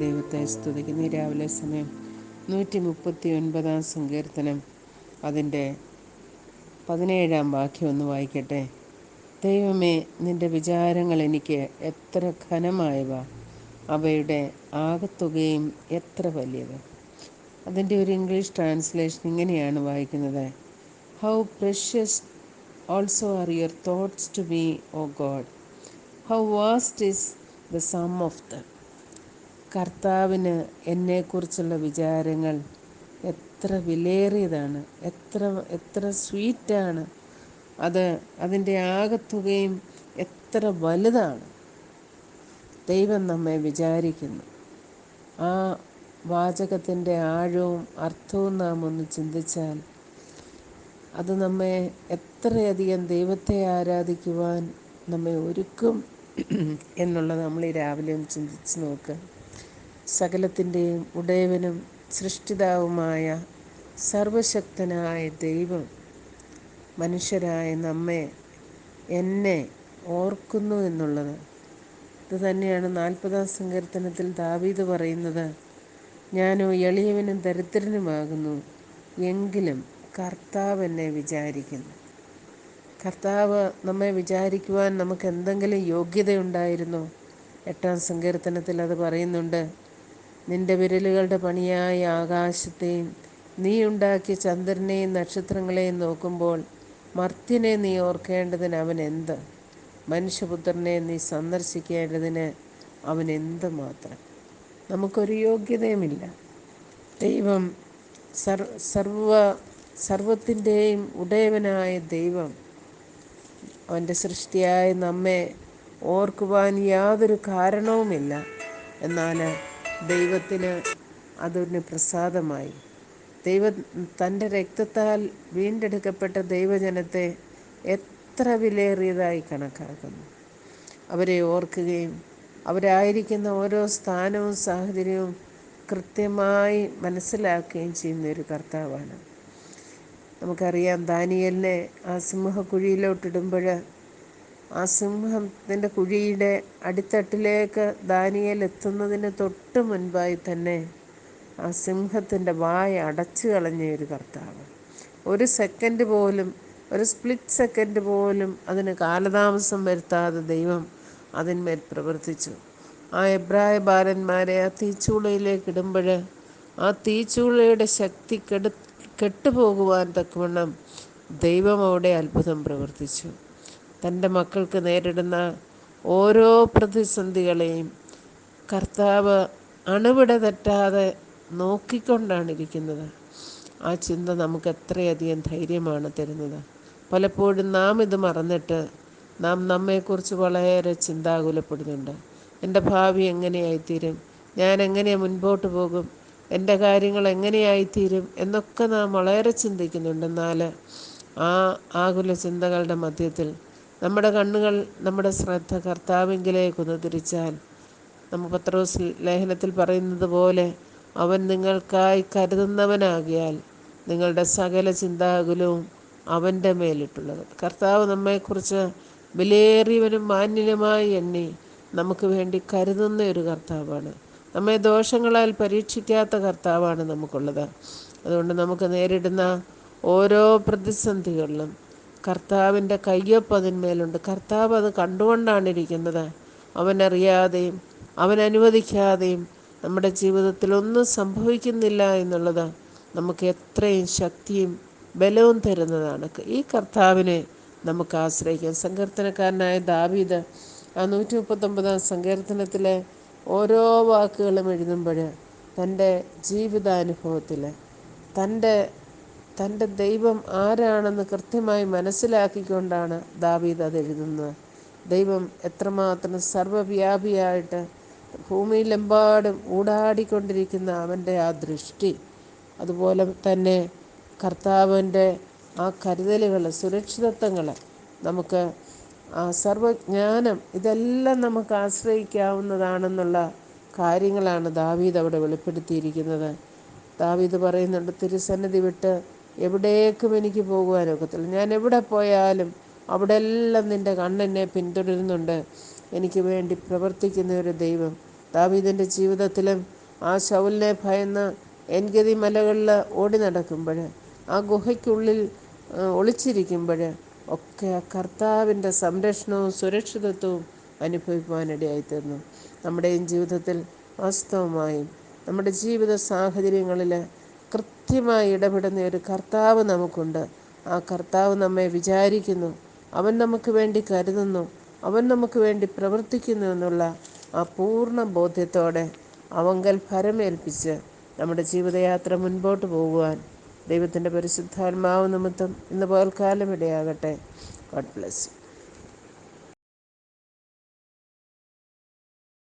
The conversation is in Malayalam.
ദൈവത്തെ സ്തുതിക്കുന്ന. രാവിലെ സമയം നൂറ്റി മുപ്പത്തി ഒൻപതാം സങ്കീർത്തനം. അതിന്റെ പതിനേഴാം വാക്യം ഒന്ന് വായിക്കട്ടെ. ദൈവമേ നിന്റെ വിചാരങ്ങൾ എനിക്ക് എത്ര ഘനമായവ. അവയുടെ ആകത്തുകയും എത്ര വലിയത് അതിന്റെ ഒരു ഇംഗ്ലീഷ് ട്രാൻസ്ലേഷൻ ഇങ്ങനെയാണ് വായിക്കുന്നത്. How precious also are your thoughts to be O God how vast is the sum of the കർത്താവിന് എന്നെക്കുറിച്ചുള്ള വിചാരങ്ങൾ എത്ര വിലയേറിയതാണ് എത്ര എത്ര സ്വീറ്റാണ് അത് അതിന്റെ ആകത്തുകയും എത്ര വലുതാണ്. ദൈവം നമ്മെ വിചാരിക്കുന്നു. ആ വാചകത്തിന്റെ ആഴവും അർത്ഥവും നാം ഒന്ന് ചിന്തിച്ചാൽ അത് നമ്മെ എത്രയധികം ദൈവത്തെ ആരാധിക്കുവാൻ നമ്മെ ഒരുക്കും എന്നുള്ളത് നമ്മൾ ഈ രാവിലെ ഒന്ന് ചിന്തിച്ച് നോക്കുക. സകലത്തിന്റെയും ഉടയവനും സൃഷ്ടിതാവുമായ സർവശക്തനായ ദൈവം മനുഷ്യരായ നമ്മെ എന്നെ ഓർക്കുന്നു എന്നുള്ളത്. ഇത് തന്നെയാണ് നാൽപ്പതാം സങ്കീർത്തനത്തിൽ ദാവീദ് പറയുന്നത്. ഞാനോ എളിയവനും ദരിദ്രനുമാകുന്നു എങ്കിലും കർത്താവ് എന്നെ വിചാരിക്കുന്നു. കർത്താവ് നമ്മെ വിചാരിക്കുവാൻ നമുക്ക് എന്തെങ്കിലും യോഗ്യതയുണ്ടായിരുന്നോ? എട്ടാം സങ്കീർത്തനത്തിൽ അത് പറയുന്നുണ്ട്. നിന്റെ വിരലുകളുടെ പണിയായ ആകാശത്തെയും നീ ഉണ്ടാക്കിയ ചന്ദ്രനെയും നക്ഷത്രങ്ങളെയും നോക്കുമ്പോൾ മർത്യനെ നീ ഓർക്കേണ്ടതിന് അവൻ എന്ത് മനുഷ്യപുത്രനെ നീ സന്ദർശിക്കേണ്ടതിന് അവൻ എന്ത് മാത്രം? നമുക്കൊരു യോഗ്യതയുമില്ല. ദൈവം സർ സർവ സർവത്തിന്റെയും ഉടയവനായ ദൈവം അവന്റെ സൃഷ്ടിയായ നമ്മെ ഓർക്കുവാൻ യാതൊരു കാരണവുമില്ല. എന്നാൽ ദൈവത്തിന് അതൊരു പ്രസാദമായി. ദൈവ തന്റെ രക്തത്താൽ വീണ്ടെടുക്കപ്പെട്ട ദൈവജനത്തെ എത്ര വിലയേറിയതായി കണക്കാക്കുന്നു. അവരെ ഓർക്കുകയും അവരായിരിക്കുന്ന ഓരോ സ്ഥാനവും സാഹചര്യവും കൃത്യമായി മനസ്സിലാക്കുകയും ചെയ്യുന്ന ഒരു കർത്താവാണ്. നമുക്കറിയാം ദാനിയലിനെ ആ സിംഹക്കുഴിയിലോട്ടിടുമ്പോൾ ആ സിംഹത്തിന്റെ കുഴിയുടെ അടിത്തട്ടിലേക്ക് ദാനിയൽ എത്തുന്നതിന് തൊട്ട് മുൻപായി തന്നെ ആ സിംഹത്തിന്റെ വായ അടച്ചു കളഞ്ഞ ഒരു കർത്താവ്. ഒരു സെക്കൻഡ് പോലും ഒരു സ്പ്ലിറ്റ് സെക്കൻഡ് പോലും അതിന് കാലതാമസം വരുത്താതെ ദൈവം അതിന്മേൽ പ്രവർത്തിച്ചു. ആ എബ്രായ ബാലന്മാരെ ആ തീച്ചൂളയിലേക്ക് ഇടുമ്പോൾ ആ തീച്ചൂളയുടെ ശക്തി കെടു കെട്ടുപോകുവാൻ തക്കവണ്ണം ദൈവം അവിടെ അത്ഭുതം പ്രവർത്തിച്ചു. തന്റെ മക്കൾക്ക് നേരിടുന്ന ഓരോ പ്രതിസന്ധികളെയും കർത്താവ് അണുവിട തെറ്റാതെ നോക്കിക്കൊണ്ടാണ് ഇരിക്കുന്നത്. ആ ചിന്ത നമുക്ക് എത്രയധികം ധൈര്യമാണ് തരുന്നത്. പലപ്പോഴും നാം ഇത് മറന്നിട്ട് നാം നമ്മെക്കുറിച്ച് വളരെ ചിന്താകുലപ്പെടുന്നുണ്ട്. എന്റെ ഭാവി എങ്ങനെയായിത്തീരും? ഞാൻ എങ്ങനെ മുൻപോട്ട് പോകും? എന്റെ കാര്യങ്ങൾ എങ്ങനെയായിത്തീരും? എന്നൊക്കെ നാം വളരെ ചിന്തിക്കുന്നുണ്ട്. എന്നാൽ ആ ആകുല ചിന്തകളുടെ മധ്യത്തിൽ നമ്മുടെ കണ്ണുകൾ നമ്മുടെ ശ്രദ്ധ കർത്താവിങ്കിലേക്കൊന്ന് തിരിച്ചാൽ നമ്മ പത്രോസ് ലേഖനത്തിൽ പറയുന്നത് പോലെ അവൻ നിങ്ങൾക്കായി കരുതുന്നവനാകിയാൽ നിങ്ങളുടെ സകല ചിന്താകുലവും അവന്റെ മേലിട്ടുള്ളത്. കർത്താവ് നമ്മെക്കുറിച്ച് വിലയേറിയവനും മാന്യനുമായി എണ്ണി നമുക്ക് വേണ്ടി കരുതുന്ന ഒരു കർത്താവാണ്. നമ്മെ ദോഷങ്ങളാൽ പരീക്ഷിക്കാത്ത കർത്താവാണ് നമുക്കുള്ളത്. അതുകൊണ്ട് നമുക്ക് നേരിടുന്ന ഓരോ പ്രതിസന്ധികളിലും കർത്താവിന്റെ കയ്യൊപ്പ് അതിന്മേലുണ്ട്. കർത്താവ് അത് കണ്ടുകൊണ്ടാണ് ഇരിക്കുന്നത്. അവനറിയാതെയും അവൻ അനുവദിക്കാതെയും നമ്മുടെ ജീവിതത്തിൽ ഒന്നും സംഭവിക്കുന്നില്ല എന്നുള്ളത് നമുക്ക് എത്രയും ശക്തിയും ബലവും തരുന്നതാണ് ഈ കർത്താവിനെ നമുക്ക് ആശ്രയിക്കാം. സങ്കീർത്തനക്കാരനായ ദാവീദ് ആ നൂറ്റി മുപ്പത്തൊമ്പതാം സങ്കീർത്തനത്തിലെ ഓരോ വാക്കുകളും എഴുതുമ്പോൾ തന്റെ ജീവിതാനുഭവത്തിൽ തന്റെ തന്റെ ദൈവം ആരാണെന്ന് കൃത്യമായി മനസ്സിലാക്കിക്കൊണ്ടാണ് ദാവീദ് അത് എഴുതുന്നത്. ദൈവം എത്രമാത്രം സർവവ്യാപിയായിട്ട് ഭൂമിയിലെമ്പാടും ഊടാടിക്കൊണ്ടിരിക്കുന്ന അവന്റെ ആ ദൃഷ്ടി അതുപോലെ തന്നെ കർത്താവിന്റെ ആ കരുതലുകൾ സുരക്ഷിതത്വങ്ങൾ നമുക്ക് ആ സർവജ്ഞാനം ഇതെല്ലാം നമുക്ക് ആശ്രയിക്കാവുന്നതാണെന്നുള്ള കാര്യങ്ങളാണ് ദാവീദ് അവിടെ വെളിപ്പെടുത്തിയിരിക്കുന്നത്. ദാവീദ് പറയുന്നുണ്ട് തിരുസന്നിധി വിട്ട് എവിടേക്കും എനിക്ക് പോകുവാനൊക്കത്തില്ല ഞാൻ എവിടെ പോയാലും അവിടെ എല്ലാം നിന്റെ കണ്ണെന്നെ പിന്തുടരുന്നുണ്ട്. എനിക്ക് വേണ്ടി പ്രവർത്തിക്കുന്ന ഒരു ദൈവം. ദാവീദിന്റെ ജീവിതത്തിലും ആ ശൗലിനെ ഭയന്ന് എൻഗതി മലകളിൽ ഓടി നടക്കുമ്പോൾ ആ ഗുഹയ്ക്കുള്ളിൽ ഒളിച്ചിരിക്കുമ്പോൾ ഒക്കെ ആ കർത്താവിന്റെ സംരക്ഷണവും സുരക്ഷിതത്വവും അനുഭവിക്കുവാനിടയായിത്തീർന്നു. നമ്മുടെയും ജീവിതത്തിൽ വാസ്തവമായും നമ്മുടെ ജീവിത സാഹചര്യങ്ങളിൽ കൃത്യമായി ഇടപെടുന്ന ഒരു കർത്താവ് നമുക്കുണ്ട്. ആ കർത്താവ് നമ്മെ വിചാരിക്കുന്നു. അവൻ നമുക്ക് വേണ്ടി കരുതുന്നു. അവൻ നമുക്ക് വേണ്ടി പ്രവർത്തിക്കുന്നു എന്നുള്ള ആ പൂർണ ബോധ്യത്തോടെ അവങ്കൽ ഫരമേൽപ്പിച്ച് നമ്മുടെ ജീവിതയാത്ര മുൻപോട്ട് പോകുവാൻ ദൈവത്തിന്റെ പരിശുദ്ധാത്മാവ് നിമിത്തം ഇന്ന് പകൽക്കാലം ഇടയാകട്ടെ. God bless